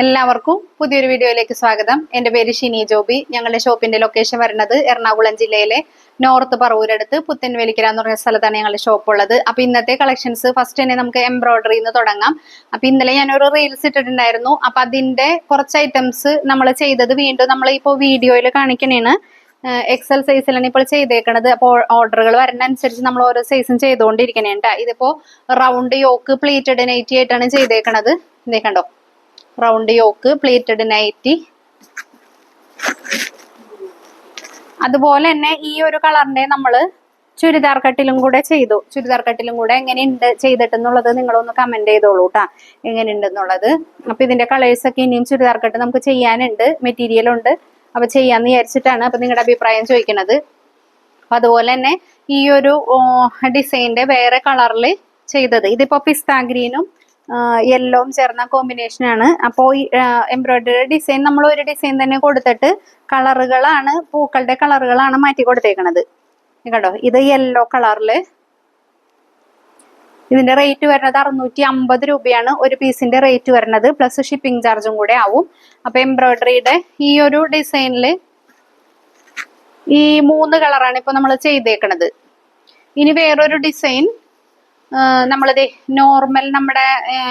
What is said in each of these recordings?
എല്ലാവർക്കും പുതിയൊരു വീഡിയോയിലേക്ക് സ്വാഗതം. എന്റെ പേര് ഷിനി ജോബി. ഞങ്ങളുടെ ഷോപ്പിന്റെ ലൊക്കേഷൻ വരുന്നത് എറണാകുളം ജില്ലയിലെ നോർത്ത് പറവൂരടുത്ത് പുത്തൻവേലിക്കര എന്ന് പറഞ്ഞ സ്ഥലത്താണ് ഞങ്ങളുടെ ഷോപ്പ് ഉള്ളത്. അപ്പൊ ഇന്നത്തെ കളക്ഷൻസ് ഫസ്റ്റ് തന്നെ നമുക്ക് എംബ്രോയിഡറി നിന്ന് തുടങ്ങാം. അപ്പൊ ഇന്നലെ ഞാനൊരു റീൽസ് ഇട്ടിട്ടുണ്ടായിരുന്നു. അപ്പൊ അതിന്റെ കുറച്ച് ഐറ്റംസ് നമ്മൾ ചെയ്തത് വീണ്ടും നമ്മൾ ഇപ്പോൾ വീഡിയോയിൽ കാണിക്കണേണ്. എക്സൽ സൈസിലാണ് ഇപ്പോൾ ചെയ്തേക്കണത്. അപ്പോൾ ഓർഡറുകൾ അനുസരിച്ച് നമ്മൾ ഓരോ സൈസും ചെയ്തുകൊണ്ടിരിക്കണേണ്ട ഇതിപ്പോ റൗണ്ട് യോക്ക് പ്ലീറ്റഡ് നൈറ്റി ആയിട്ടാണ് ചെയ്തേക്കണത്. ഇതേ കണ്ടോ? Round yoke pleated nighty. അതുപോലെ തന്നെ ഈ ഒരു കളറിന്റെ നമ്മൾ ചുരിദാർ കട്ടിലും കൂടെ ചെയ്തു. ചുരിദാർ കട്ടിലും കൂടെ എങ്ങനെയുണ്ട് ചെയ്തിട്ടെന്നുള്ളത് നിങ്ങളൊന്ന് കമന്റ് ചെയ്തോളൂ കേട്ടാ എങ്ങനെയുണ്ടെന്നുള്ളത്. അപ്പൊ ഇതിന്റെ കളേഴ്സ് ഒക്കെ ഇനിയും ചുരിദാർ കട്ട് നമുക്ക് ചെയ്യാനുണ്ട്. മെറ്റീരിയൽ ഉണ്ട്. അപ്പൊ ചെയ്യാന്ന് വിചാരിച്ചിട്ടാണ് അപ്പൊ നിങ്ങളുടെ അഭിപ്രായം ചോദിക്കുന്നത് അപ്പൊ അതുപോലെ തന്നെ ഈ ഒരു ഡിസൈനിന്റെ വേറെ കളറിൽ ചെയ്തത്. ഇതിപ്പോ പിസ്താ ഗ്രീനും യെല്ലോവും ചേർന്ന കോമ്പിനേഷൻ ആണ്. അപ്പോൾ എംബ്രോയിഡറി ഡിസൈൻ നമ്മൾ ഒരു ഡിസൈൻ തന്നെ കൊടുത്തിട്ട് കളറുകളാണ് പൂക്കളുടെ കളറുകളാണ് മാറ്റി കൊടുത്തേക്കണത്. കണ്ടോ? ഇത് യെല്ലോ കളറിൽ ഇതിന്റെ റേറ്റ് വരുന്നത് അറുന്നൂറ്റി അമ്പത് രൂപയാണ് ഒരു പീസിന്റെ റേറ്റ് വരുന്നത്. പ്ലസ് ഷിപ്പിംഗ് ചാർജും കൂടെ ആവും. അപ്പൊ എംബ്രോയിഡറിയുടെ ഈ ഒരു ഡിസൈനിൽ ഈ മൂന്ന് കളറാണ് ഇപ്പൊ നമ്മൾ ചെയ്തേക്കണത്. ഇനി വേറൊരു ഡിസൈൻ നമ്മളിത് നോർമൽ നമ്മുടെ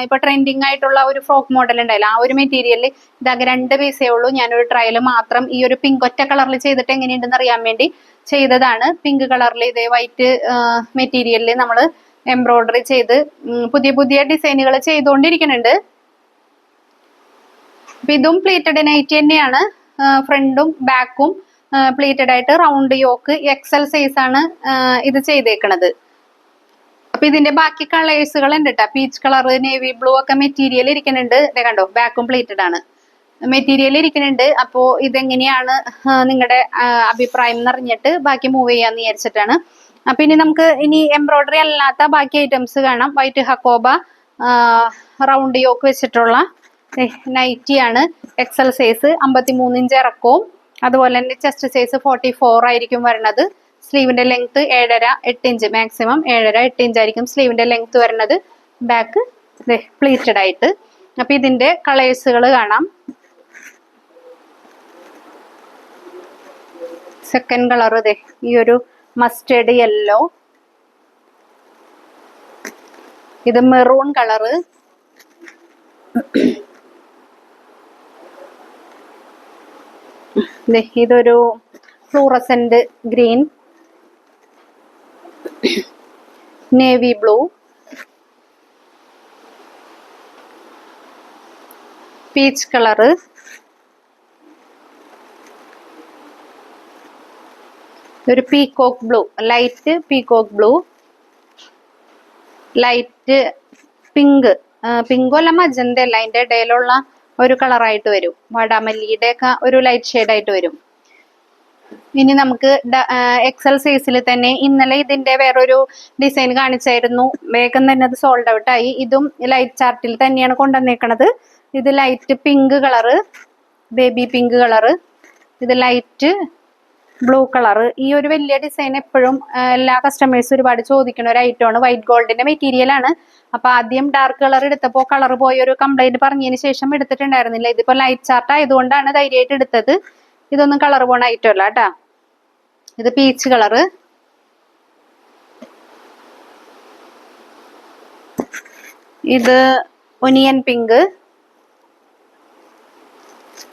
ഇപ്പൊ ട്രെൻഡിങ് ആയിട്ടുള്ള ഒരു ഫ്രോക്ക് മോഡൽ ഉണ്ടായില്ല ആ ഒരു മെറ്റീരിയലിൽ ഇതാകെ രണ്ട് പീസേ ഉള്ളൂ. ഞാനൊരു ട്രയൽ മാത്രം ഈ ഒരു പിങ്ക് ഒറ്റ കളറിൽ ചെയ്തിട്ട് എങ്ങനെയുണ്ടെന്ന് അറിയാൻ വേണ്ടി ചെയ്തതാണ്. പിങ്ക് കളറിൽ ഇതേ വൈറ്റ് മെറ്റീരിയലിൽ നമ്മൾ എംബ്രോയിഡറി ചെയ്ത് പുതിയ പുതിയ ഡിസൈനുകൾ ചെയ്തുകൊണ്ടിരിക്കുന്നുണ്ട്. അപ്പൊ ഇതും പ്ലീറ്റഡ് നൈറ്റ് തന്നെയാണ്. ഫ്രണ്ടും ബാക്കും പ്ലീറ്റഡ് ആയിട്ട് റൗണ്ട് യോക്ക് എക്സൽ സൈസ് ആണ് ഇത് ചെയ്തേക്കണത്. അപ്പൊ ഇതിന്റെ ബാക്കി കളേഴ്സുകൾ ഉണ്ട് കേട്ടോ പീച്ച് കളർ നേവി ബ്ലൂ ഒക്കെ മെറ്റീരിയൽ ഇരിക്കുന്നുണ്ട്. കണ്ടോ ബാക്കും പ്ലേറ്റഡ് ആണ്. മെറ്റീരിയൽ ഇരിക്കുന്നുണ്ട്. അപ്പോ ഇതെങ്ങനെയാണ് നിങ്ങളുടെ അഭിപ്രായം എന്നറിഞ്ഞിട്ട് ബാക്കി മൂവ് ചെയ്യാന്ന് വിചാരിച്ചിട്ടാണ്. അപ്പൊ ഇനി നമുക്ക് ഇനി എംബ്രോയിഡറി അല്ലാത്ത ബാക്കി ഐറ്റംസ് കാണാം. വൈറ്റ് ഹക്കോബ റൗണ്ട് യോക്ക് വെച്ചിട്ടുള്ള നൈറ്റി ആണ്. എക്സൽ സൈസ് അമ്പത്തി മൂന്ന് ഇഞ്ച് ഇറക്കവും. അതുപോലെ തന്നെ ചെസ്റ്റ് സൈസ് ഫോർട്ടി ഫോർ ആയിരിക്കും വരുന്നത്. സ്ലീവിന്റെ ലെങ്ത് ഏഴര എട്ട് ഇഞ്ച് മാക്സിമം ഏഴര എട്ട് ഇഞ്ച് ആയിരിക്കും സ്ലീവിന്റെ ലെങ്ത് വരുന്നത്. ബാക്ക് പ്ലീറ്റഡ് ആയിട്ട്. അപ്പൊ ഇതിന്റെ കളേഴ്സുകൾ കാണാം. സെക്കൻഡ് കളർ ഇതേ ഈ ഒരു മസ്റ്റേഡ് യെല്ലോ ഇത് മെറൂൺ കളറ് ഇതൊരു fluorescent green navy blue peach colour ഒരു peacock blue light peacock blue light pink പിങ്കോ അല്ല മജന്ത അല്ല. അതിന്റെ ഇടയിലുള്ള ഒരു കളറായിട്ട് വരും. വാടാമല്ലിയുടെ ഒക്കെ ഒരു ലൈറ്റ് ഷെയ്ഡ് ആയിട്ട് വരും. ഇനി നമുക്ക് എക്സൽ സൈസിൽ തന്നെ ഇന്നലെ ഇതിന്റെ വേറൊരു ഡിസൈൻ കാണിച്ചായിരുന്നു. വേഗം തന്നെ അത് സോൾഡ് ഔട്ട് ആയി. ഇതും ലൈറ്റ് ചാർട്ടിൽ തന്നെയാണ് കൊണ്ടുവന്നേക്കണത്. ഇത് light pink colour baby pink colour ഇത് ലൈറ്റ് ബ്ലൂ കളറ് ഈ ഒരു വലിയ ഡിസൈൻ എപ്പോഴും എല്ലാ കസ്റ്റമേഴ്സും ഒരുപാട് ചോദിക്കുന്ന ഒരു ഐറ്റമാണ് വൈറ്റ് ഗോൾഡിന്റെ മെറ്റീരിയൽ ആണ്. അപ്പൊ ആദ്യം ഡാർക്ക് കളർ എടുത്തപ്പോൾ കളർ പോയ ഒരു കംപ്ലൈന്റ് പറഞ്ഞതിന് ശേഷം എടുത്തിട്ടുണ്ടായിരുന്നില്ല. ഇതിപ്പോ ലൈറ്റ് ചാർട്ട് ആയതുകൊണ്ടാണ് ധൈര്യമായിട്ട് എടുത്തത്. ഇതൊന്നും കളർ പോണ ഐറ്റം അല്ല കേട്ടാ. ഇത് പീച്ച് കളറ് ഇത് ഒനിയൻ പിങ്ക്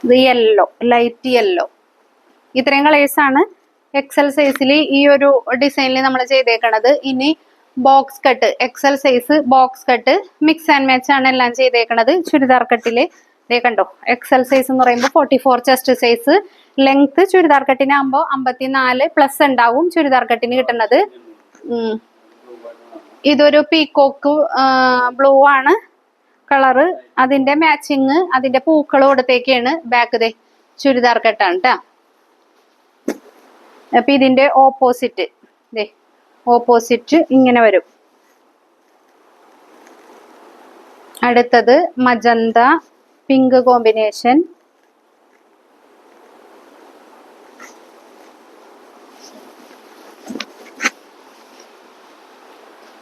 ഇത് യെല്ലോ ലൈറ്റ് യെല്ലോ ഇത്രയും കളേഴ്സ് ആണ് എക്സൽ സൈസിൽ ഈ ഒരു ഡിസൈനിൽ നമ്മൾ ചെയ്തേക്കണത്. ഇനി box cut XL size box cut mix and match ആണ് എല്ലാം ചെയ്തേക്കണത്. ചുരിദാർ കട്ടിൽ ഇതേ കണ്ടോ എക്സൽ സൈസ് എന്ന് പറയുമ്പോൾ forty four chest size length churidar കട്ടിനാകുമ്പോൾ അമ്പത്തിനാല് പ്ലസ് ഉണ്ടാവും ചുരിദാർ കട്ടിന് കിട്ടുന്നത്. ഇതൊരു പീക്കോക്ക് ബ്ലൂ ആണ്. കളറ് അതിന്റെ മാച്ചിങ് അതിന്റെ പൂക്കൾ കൊടുത്തേക്കാണ് ബാക്ക് ദേ ചുരിദാർ കട്ടാണ് കേട്ടോ അപ്പൊ ഇതിന്റെ ഓപ്പോസിറ്റ് ദേ ഓപ്പോസിറ്റ് ഇങ്ങനെ വരും. അടുത്തത് മജന്ത പിങ്ക് കോമ്പിനേഷൻ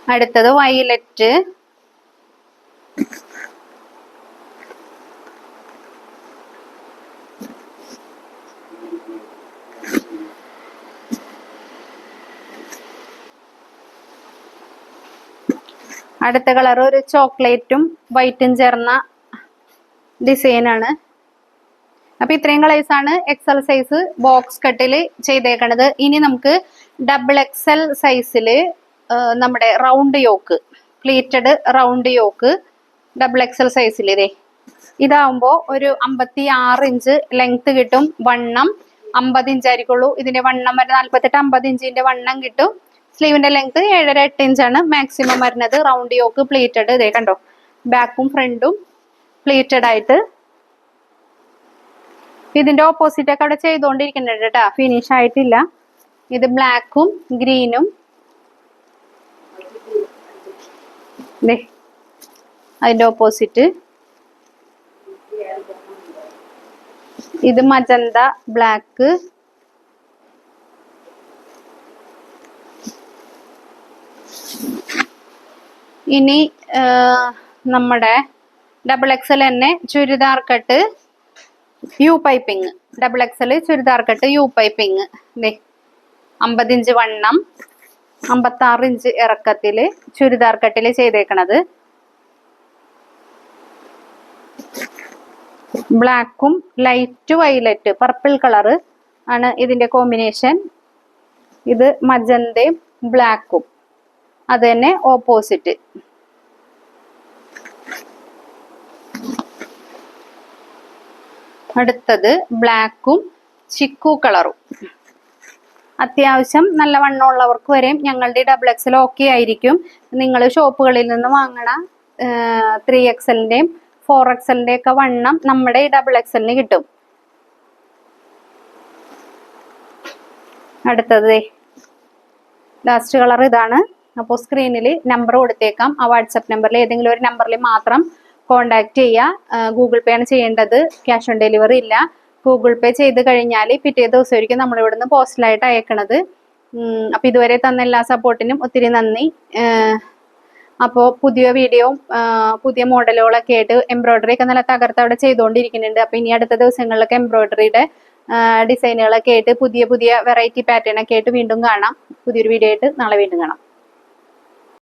അടുത്തത് വയലറ്റ് അടുത്ത കളർ ഒരു ചോക്ലേറ്റും വൈറ്റും ചേർന്ന ഡിസൈനാണ് അപ്പൊ ഇത്രയും കളേഴ്സ് ആണ് എക്സൽ സൈസ് ബോക്സ് കട്ടിൽ ചെയ്തേക്കണത്. ഇനി നമുക്ക് ഡബിൾ എക്സൽ സൈസിൽ നമ്മുടെ round yoke pleated round yoke double XL സൈസിൽ ഇതേ. ഇതാവുമ്പോൾ ഒരു അമ്പത്തി ആറ് ഇഞ്ച് ലെങ്ത് കിട്ടും വണ്ണം അമ്പത് ഇഞ്ച് ആയിരിക്കുള്ളൂ. ഇതിന്റെ വണ്ണം വരെ നാല്പത്തെട്ട് അമ്പത് ഇഞ്ചിന്റെ വണ്ണം കിട്ടും. സ്ലീവിന്റെ ലെങ്ത് ഏഴര എട്ട് ഇഞ്ചാണ് മാക്സിമം വരുന്നത്. റൗണ്ട് യോക്ക് പ്ലീറ്റഡ് ഇതേ കണ്ടോ? ബാക്കും ഫ്രണ്ടും പ്ലീറ്റഡ് ആയിട്ട് ഇതിന്റെ ഓപ്പോസിറ്റ് ഒക്കെ അവിടെ ചെയ്തുകൊണ്ടിരിക്കുന്നുണ്ട് കേട്ടാ ഫിനിഷ് ആയിട്ടില്ല. ഇത് ബ്ലാക്കും ഗ്രീനും അതിന്റെ ഓപ്പോസിറ്റ് ഇത് മജന്ത ബ്ലാക്ക് ഇനി നമ്മുടെ ഡബിൾ എക്സൽ തന്നെ churidar cut U piping double XL churidar cut U piping ദേ അമ്പത് ഇഞ്ച് വണ്ണം അമ്പത്താറ് ഇഞ്ച് ഇറക്കത്തിൽ ചുരിദാർ കട്ടിൽ ചെയ്തേക്കണത്. ബ്ലാക്കും ലൈറ്റ് വൈലറ്റ് പർപ്പിൾ കളറ് ആണ് ഇതിന്റെ കോമ്പിനേഷൻ ഇത് മജന്തയും ബ്ലാക്കും അത് തന്നെ ഓപ്പോസിറ്റ് അടുത്തത് ബ്ലാക്കും ചിക്കു കളറും. അത്യാവശ്യം നല്ല വണ്ണമുള്ളവർക്ക് വരെയും ഞങ്ങളുടെ ഡബിൾ എക്സൽ ഓക്കെ ആയിരിക്കും. നിങ്ങൾ ഷോപ്പുകളിൽ നിന്ന് വാങ്ങണ ത്രീ എക്സലിന്റെയും ഫോർ എക്സലിന്റെ ഒക്കെ വണ്ണം നമ്മുടെ ഡബിൾ എക്സലിന് കിട്ടും. അടുത്തത് ലാസ്റ്റ് കളർ ഇതാണ്. അപ്പോൾ സ്ക്രീനിൽ നമ്പർ കൊടുത്തേക്കാം. ആ വാട്സപ്പ് നമ്പറിൽ ഏതെങ്കിലും ഒരു നമ്പറിൽ മാത്രം കോണ്ടാക്ട് ചെയ്യുക ഗൂഗിൾ പേ ആണ് ചെയ്യേണ്ടത്. ക്യാഷ് ഓൺ ഡെലിവറി ഇല്ല. ഗൂഗിൾ പേ ചെയ്ത് കഴിഞ്ഞാൽ പിറ്റേ ദിവസമായിരിക്കും നമ്മൾ ഇവിടുന്ന് പോസ്റ്റലായിട്ട് അയക്കണത്. അപ്പോൾ ഇതുവരെ തന്ന എല്ലാ സപ്പോർട്ടിനും ഒത്തിരി നന്ദി. അപ്പോൾ പുതിയ വീഡിയോ പുതിയ മോഡലുകളൊക്കെ ആയിട്ട് എംബ്രോയ്ഡറി ഒക്കെ നല്ല തകർത്ത് അവിടെ ചെയ്തുകൊണ്ടിരിക്കുന്നുണ്ട്. അപ്പോൾ ഇനി അടുത്ത ദിവസങ്ങളിലൊക്കെ എംബ്രോയ്ഡറിയുടെ ഡിസൈനുകളൊക്കെ ആയിട്ട് പുതിയ പുതിയ വെറൈറ്റി പാറ്റേൺ ഒക്കെ ആയിട്ട് വീണ്ടും കാണാം. പുതിയൊരു വീഡിയോ ആയിട്ട് നാളെ വീണ്ടും കാണാം.